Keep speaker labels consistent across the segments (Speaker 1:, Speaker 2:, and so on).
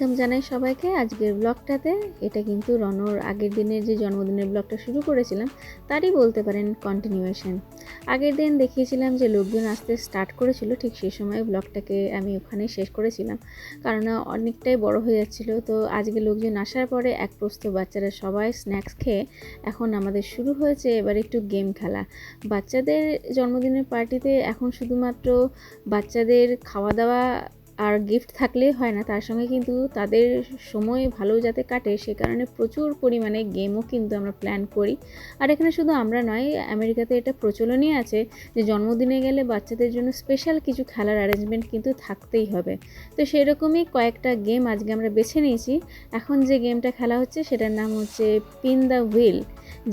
Speaker 1: Welcome জানাই সবাইকে আজকের ব্লগটাতে। এটা কিন্তু রনর আগের দিনের যে জন্মদিনের ব্লগটা শুরু করেছিলাম, তারই বলতে পারেন কন্টিনিউয়েশন আগের দিন দেখিয়েছিলাম যে লোকজন আসতে স্টার্ট করেছিল, ঠিক সেই সময় ব্লগটাকে আমি ওখানে শেষ করেছিলাম। কারণ অনেকটাই বড় হয়ে যাচ্ছিল, তো আজকে লোকজন আসার পরে এক প্রস্ত বাচ্চারা সবাই স্ন্যাক্স খেয়ে এখন আমাদের শুরু হয়েছে এবার একটু গেম খেলা। বাচ্চাদের জন্মদিনের পার্টিতে এখন শুধুমাত্র বাচ্চাদের খাওয়া দাওয়া আর গিফট থাকলেই হয় না। তার সঙ্গে কিন্তু তাদের সময় ভালো যাতে কাটে, সে কারণে প্রচুর পরিমাণে গেমও কিন্তু আমরা প্ল্যান করি। আর এখানে শুধু আমরা নয়, আমেরিকাতে এটা প্রচলনই আছে যে জন্মদিনে গেলে বাচ্চাদের জন্য স্পেশাল কিছু খেলার অ্যারেঞ্জমেন্ট কিন্তু থাকতেই হবে। তো সেরকমই কয়েকটা গেম আজকে আমরা বেছে নিয়েছি। এখন যে গেমটা খেলা হচ্ছে, সেটার নাম হচ্ছে পিন দ্য হুইল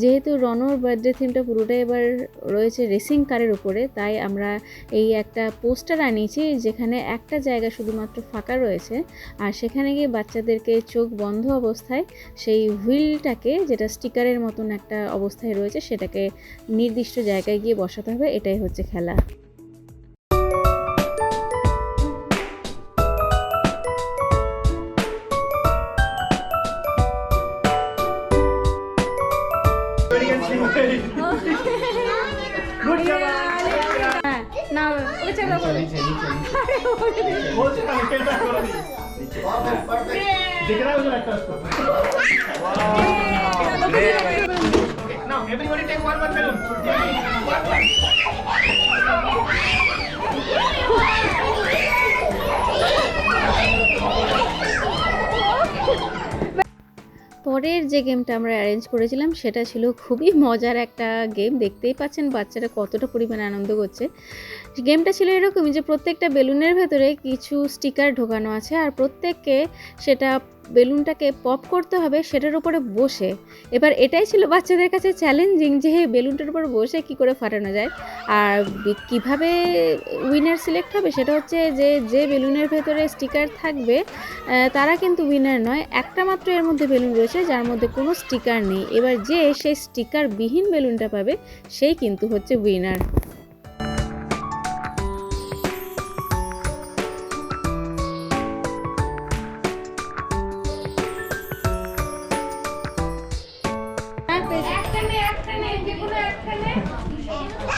Speaker 1: যেহেতু রনর বার্থডে থিমটা পুরোটাই এবার রয়েছে রেসিং কারের উপরে, তাই আমরা এই একটা পোস্টার আনিয়েছি যেখানে একটা জায়গা শুধুমাত্র ফাঁকা রয়েছে আর সেখানে গিয়ে বাচ্চাদেরকে চোখ বন্ধ অবস্থায় সেই হুইলটাকে যেটা স্টিকারের মতন একটা অবস্থায় রয়েছে সেটাকে নির্দিষ্ট জায়গায় গিয়ে বসাতে হবে, এটাই হচ্ছে খেলা। পরের যে গেমটা আমরা অ্যারেঞ্জ করেছিলাম, সেটা ছিল খুবই মজার একটা গেম। দেখতেই পাচ্ছেন বাচ্চারা কতটা পরিমাণে আনন্দ করছে। গেমটা ছিল এরকমই যে প্রত্যেকটা বেলুনের ভেতরে কিছু স্টিকার ঢোকানো আছে আর প্রত্যেককে সেটা বেলুনটাকে পপ করতে হবে সেটার উপরে বসে। এবার এটাই ছিল বাচ্চাদের কাছে চ্যালেঞ্জিং যে হে বেলুনটার উপর বসে কি করে ফাটানো যায়। আর কীভাবে উইনার সিলেক্ট হবে সেটা হচ্ছে যে যে বেলুনের ভেতরে স্টিকার থাকবে তারা কিন্তু উইনার নয়। একটা মাত্র এর মধ্যে বেলুন রয়েছে, যার মধ্যে কোনো স্টিকার নেই। এবার যে সেই স্টিকার বিহীন বেলুনটা পাবে, সেই কিন্তু হচ্ছে winner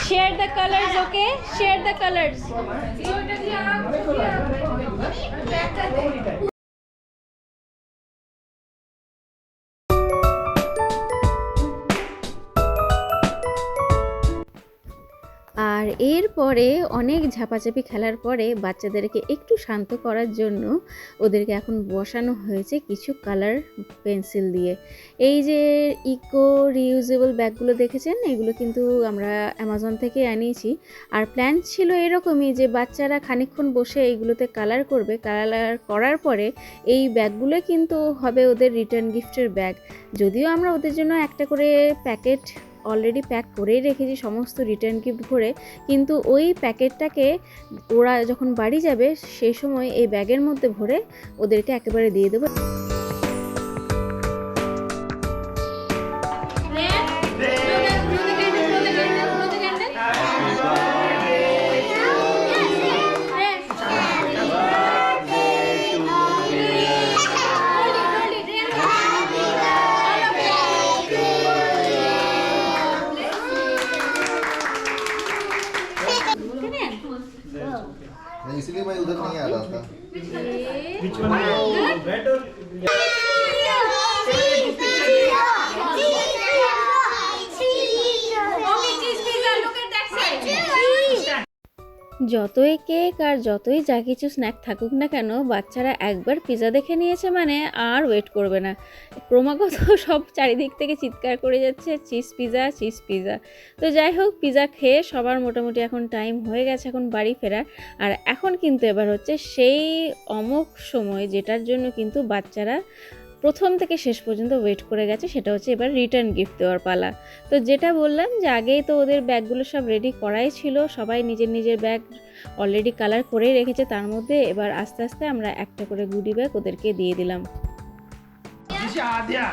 Speaker 2: share the colours okay share the colours
Speaker 1: এরপরে অনেক ঝাপাঝাপি খেলার পরে বাচ্চাদেরকে একটু শান্ত করার জন্য ওদেরকে এখন বসানো হয়েছে কিছু কালার পেন্সিল দিয়ে। এই যে ইকো রিউজেবল ব্যাগগুলো দেখেছেন? এগুলো কিন্তু আমরা অ্যামাজন থেকে আনিয়েছি। আর প্ল্যান ছিল এরকমই যে বাচ্চারা খানিকক্ষণ বসে এইগুলোতে কালার করবে। কালার করার পরে এই ব্যাগগুলো কিন্তু হবে ওদের রিটার্ন গিফটের ব্যাগ। যদিও আমরা ওদের জন্য একটা করে প্যাকেট অলরেডি প্যাক করেই রেখেছি সমস্ত রিটার্ন গিফট ভরে। কিন্তু ওই প্যাকেটটাকে ওরা যখন বাড়ি যাবে সেই সময় এই ব্যাগের মধ্যে ভরে ওদেরকে একেবারে দিয়ে দেবো।
Speaker 3: इसलिए मैं उधर नहीं आ रहा था।
Speaker 1: যতই কেক আর যতই যা কিছু স্ন্যাক থাকুক না কেন, বাচ্চারা একবার পিৎজা দেখে নিয়েছে মানে আর ওয়েট করবে না। ক্রমাগত সব চারিদিক থেকে চিৎকার করে যাচ্ছে চিজ পিৎজা চিজ পিজা তো যাই হোক পিৎজা খেয়ে সবার মোটামুটি এখন টাইম হয়ে গেছে এখন বাড়ি ফেরার। আর এখন কিন্তু এবার হচ্ছে সেই অমোক সময় যেটার জন্য কিন্তু বাচ্চারা প্রথম থেকে শেষ পর্যন্ত ওয়েট করে গেছে সেটা হচ্ছে এবার রিটার্ন গিফট দেওয়ার পালা। তো যেটা বললাম যে আগেই তো ওদের ব্যাগগুলো সব রেডি করাই ছিল সবাই নিজের নিজের ব্যাগ অলরেডি কালার করেই রেখেছে তার মধ্যে এবার আস্তে আস্তে আমরা একটা করে গুডি ব্যাগ ওদেরকে দিয়ে দিলাম।
Speaker 4: is Adya.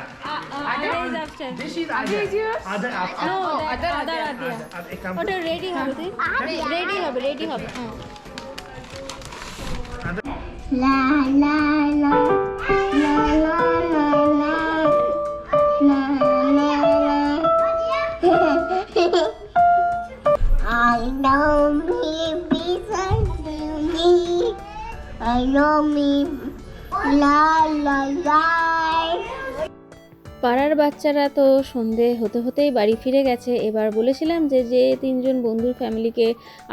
Speaker 1: পাড়ার বাচ্চারা তো সন্ধে হতে হতেই বাড়ি ফিরে গেছে। এবার বলেছিলাম যে যে তিনজন বন্ধুর ফ্যামিলিকে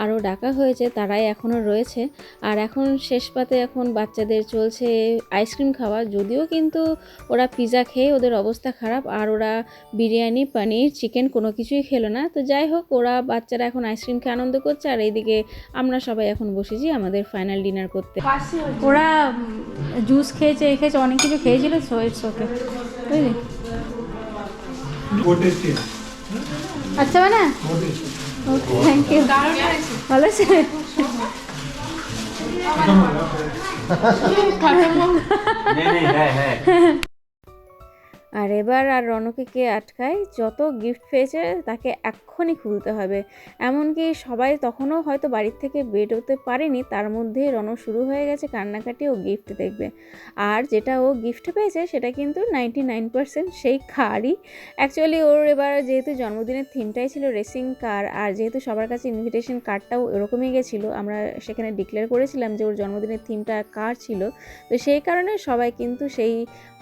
Speaker 1: আরও ডাকা হয়েছে, তারাই এখনও রয়েছে। আর এখন শেষ পাতে এখন বাচ্চাদের চলছে আইসক্রিম খাওয়া। যদিও কিন্তু ওরা পিৎজা খেয়ে ওদের অবস্থা খারাপ, আর ওরা বিরিয়ানি, পনির, চিকেন কোনো কিছুই খেলো না। তো যাই হোক, ওরা বাচ্চারা এখন আইসক্রিম খেয়ে আনন্দ করছে, আর এইদিকে আমরা সবাই এখন বসেছি আমাদের ফাইনাল ডিনার করতে।
Speaker 2: ওরা জুস খেয়েছে খেয়েছে, অনেক কিছু খেয়েছিল, সো ইটস ওকে। বুঝলি? আচ্ছা মানে? থ্যাংক ইউ ভালো আছে
Speaker 1: আর এবার আর রনকে কে আটকায়? যত গিফট পেয়েছে তাকে এক্ষুনি খুলতে হবে। এমনকি সবাই তখনও হয়তো বাড়ির থেকে বেরোতে পারেনি, তার মধ্যেই রন শুরু হয়ে গেছে কান্নাকাটি ও গিফট দেখবে। আর যেটা ও গিফট পেয়েছে সেটা কিন্তু নাইনটি নাইন পার্সেন্ট সেই কারই অ্যাকচুয়ালি ওর এবার যেহেতু জন্মদিনের থিমটাই ছিল রেসিং কার আর যেহেতু সবার কাছে ইনভিটেশন কার্ডটাও এরকমই গেছিল, আমরা সেখানে ডিক্লেয়ার করেছিলাম যে ওর জন্মদিনের থিমটা কার ছিল, তো সেই কারণে সবাই কিন্তু সেই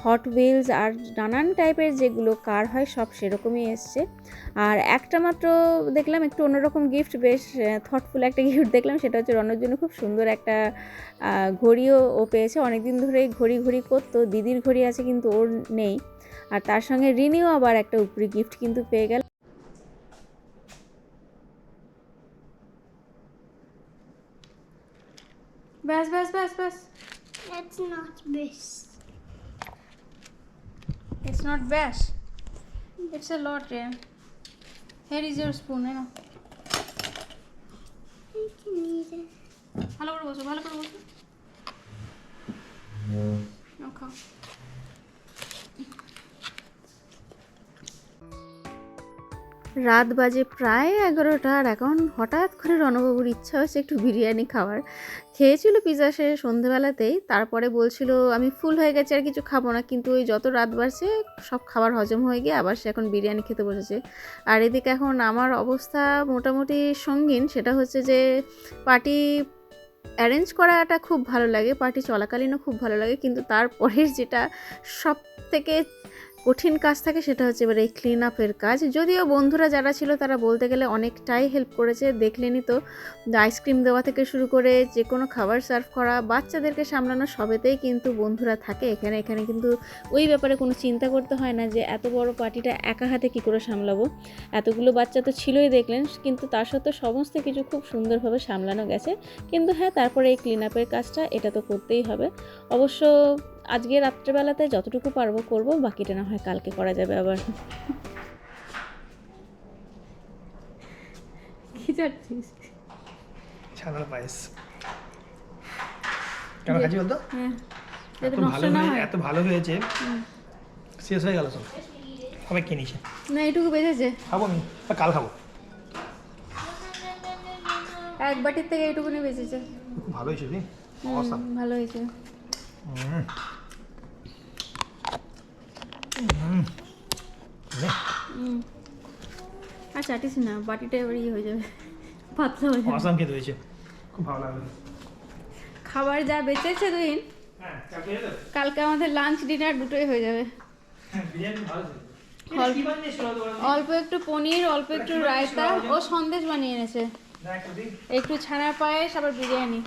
Speaker 1: হট হুইলস আর নানান টাইপের যেগুলো কার হয় সব সেরকমই এসছে। আর একটা মাত্র দেখলাম একটু অন্যরকম গিফট বেশ থটফুল একটা গিফট দেখলাম সেটা হচ্ছে রনর জন্য খুব সুন্দর একটা ঘড়িও ও পেয়েছে। অনেকদিন ধরেই ঘড়ি ঘড়ি করতো দিদির ঘড়ি আছে কিন্তু ওর নেই। আর তার সঙ্গে রিনিও আবার একটা উপরি গিফট কিন্তু পেয়ে গেল।
Speaker 2: ব্যাস ব্যাস ব্যাস ব্যাস।
Speaker 5: That's not this.
Speaker 2: It's not ব্যাস ইটস এ লট রে হেয়ার ইজ ইউর স্পুন না
Speaker 5: I can eat it.
Speaker 2: ভালো করে বসো ভালো করে বসো খাও
Speaker 1: রাত বাজে প্রায় এগারোটা আর এখন হঠাৎ করে রণবাবুর ইচ্ছা হচ্ছে একটু বিরিয়ানি খাওয়ার। খেয়েছিল পিজা সে সন্ধেবেলাতেই, তারপরে বলছিল, আমি ফুল হয়ে গেছে, আর কিছু খাব না। কিন্তু ওই যত রাত বাড়ছে, সব খাবার হজম হয়ে গিয়ে আবার সে এখন বিরিয়ানি খেতে বসেছে। আর এদিকে এখন আমার অবস্থা মোটামুটি সঙ্গীন, সেটা হচ্ছে যে পার্টি অ্যারেঞ্জ করাটা খুব ভালো লাগে পার্টি চলাকালীনও খুব ভালো লাগে, কিন্তু তারপরের যেটা সব থেকে কঠিন কাজ থাকে সেটা হচ্ছে এবার এই ক্লিন আপের কাজ। যদিও বন্ধুরা যারা ছিল তারা বলতে গেলে অনেকটাই হেল্প করেছে, দেখলেনই তো আইসক্রিম দেওয়া থেকে শুরু করে যে কোনো খাবার সার্ভ করা, বাচ্চাদেরকে সামলানো সবেতেই কিন্তু বন্ধুরা থাকে। এখানে এখানে কিন্তু ওই ব্যাপারে কোনো চিন্তা করতে হয় না যে এত বড় পার্টিটা একা হাতে কী করে সামলাবো? এতগুলো বাচ্চা তো ছিলই দেখলেন, কিন্তু তার সত্ত্বেও সমস্ত কিছু খুব সুন্দরভাবে সামলানো গেছে। কিন্তু হ্যাঁ তারপরে এই ক্লিন আপের কাজটা এটা তো করতেই হবে। অবশ্য আজকে রাত্রেবেলাতে যতটুকু পারব করব বাকিটা না হয় কালকে করা যাবে আবার।
Speaker 2: কি চাচ্ছিস?
Speaker 4: ছানার পায়েস। কেন খাচ্ছি বলতো?
Speaker 2: হ্যাঁ।
Speaker 4: এত ভালো
Speaker 2: না
Speaker 4: এত ভালো হয়েছে। শেষ হয়ে গেল সব। সবাই কিনেছে
Speaker 2: না এটুকু বেঁচেছে।
Speaker 4: খাব আমি কাল খাব।
Speaker 2: এক বাটির থেকে এইটুকুনি বেঁচেছে।
Speaker 4: খুব ভালো হয়েছে রে।
Speaker 2: ভালো হয়েছে।
Speaker 4: হুম।
Speaker 2: আর চাটিস না বাটিটা এবার ইয়ে হয়ে যাবে। পাতলা হয়ে যাবে।
Speaker 4: awesome খেতে হয়েছে। খুব ভালো লাগল।
Speaker 2: খাবার যা বেঁচেছে তুই
Speaker 4: হ্যাঁ?
Speaker 2: কালকে আমাদের লাঞ্চ ডিনার দুটোই হয়ে যাবে।
Speaker 4: হ্যাঁ
Speaker 2: অল্প- একটু পনির অল্প একটু রায়তা। ও সন্দেশ বানিয়ে এনেছে।
Speaker 4: একটু
Speaker 2: ছানার পায়েস আবার বিরিয়ানি।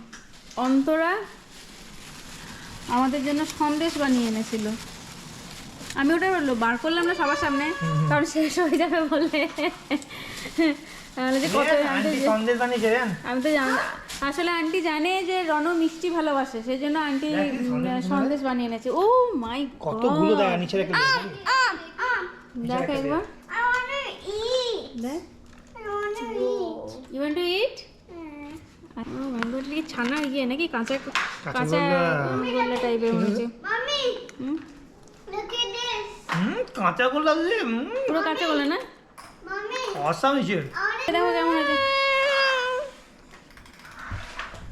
Speaker 2: অন্তরা আমাদের জন্য সন্দেশ বানিয়ে এনেছিল। আমি ওটা বলল বার করলাম না সবার সামনে কারণ শেষ হয়ে যাবে বললে তাহলে আমি তো
Speaker 4: আন্টি সন্দেশ বানিয়েছে
Speaker 2: আমি তো জান আসলে আন্টি জানে যে রণ মিষ্টি ভালোবাসে সেই জন্য আন্টি
Speaker 4: সন্দেশ
Speaker 2: বানিয়ে এনেছে। ও মাই
Speaker 4: কতগুলো দেখা নিচে। রেখে
Speaker 2: দেখ একবার. দেখ. ইউ ওয়ান্ট টু ইট ম্যাঙ্গোটা কি ছানা ইয়ে নাকি কাঁচা কাঁচা গোল্লা। টাইপের মনে হচ্ছে
Speaker 4: কাঁচা গোল লাগছে
Speaker 2: পুরো কাঁচা গোলা না?
Speaker 5: Mommy,
Speaker 4: অসাম হয়েছে।
Speaker 5: I want
Speaker 2: দেখো কেমন আছে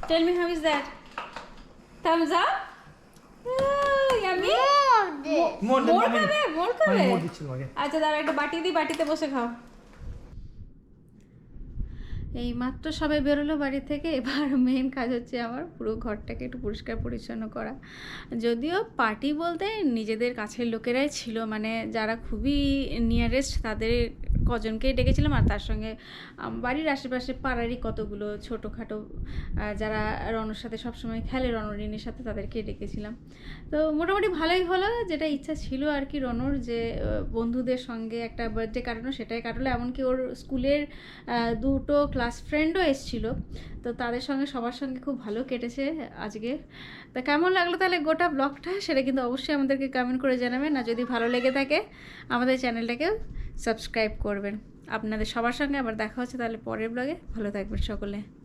Speaker 2: tell me how is that Thums Up yummy
Speaker 4: more
Speaker 2: খাবে? মোর খাবে? আচ্ছা দাঁড়া একটা বাটি দিই বাটিতে বসে খাও। এই মাত্র সবাই বেরোলো বাড়ি থেকে, এবার মেন কাজ হচ্ছে আমার পুরো ঘরটাকে একটু পরিষ্কার পরিচ্ছন্ন করা। যদিও পার্টি বলতে নিজেদের কাছের লোকেরাই ছিল মানে যারা খুবই নিয়ারেস্ট তাদের কজনকেই ডেকেছিলাম আর তার সঙ্গে বাড়ির আশেপাশে পাড়ারই কতগুলো ছোটোখাটো যারা রনর সাথে সবসময় খেলে রনরিনীর সাথে তাদেরকে ডেকেছিলাম। তো মোটামুটি ভালোই হলো, যেটা ইচ্ছা ছিল আর কি রনর যে বন্ধুদের সঙ্গে একটা বার্থডে কাটানো সেটাই কাটালো। এমনকি ওর স্কুলের দুটো ক্লাস ফ্রেন্ডও এসেছিল। তো তাদের সঙ্গে সবার সঙ্গে খুব ভালো কেটেছে আজকে। তা কেমন লাগল তাহলে গোটা ব্লগটা সেটা কিন্তু অবশ্যই আমাদেরকে কমেন্ট করে জানাবেন। আর যদি ভালো লেগে থাকে, আমাদের চ্যানেলটাকে সাবস্ক্রাইব করবেন। আপনাদের সবার সঙ্গে আবার দেখা হচ্ছে তাহলে পরের ব্লগে। ভালো থাকবেন সকলে।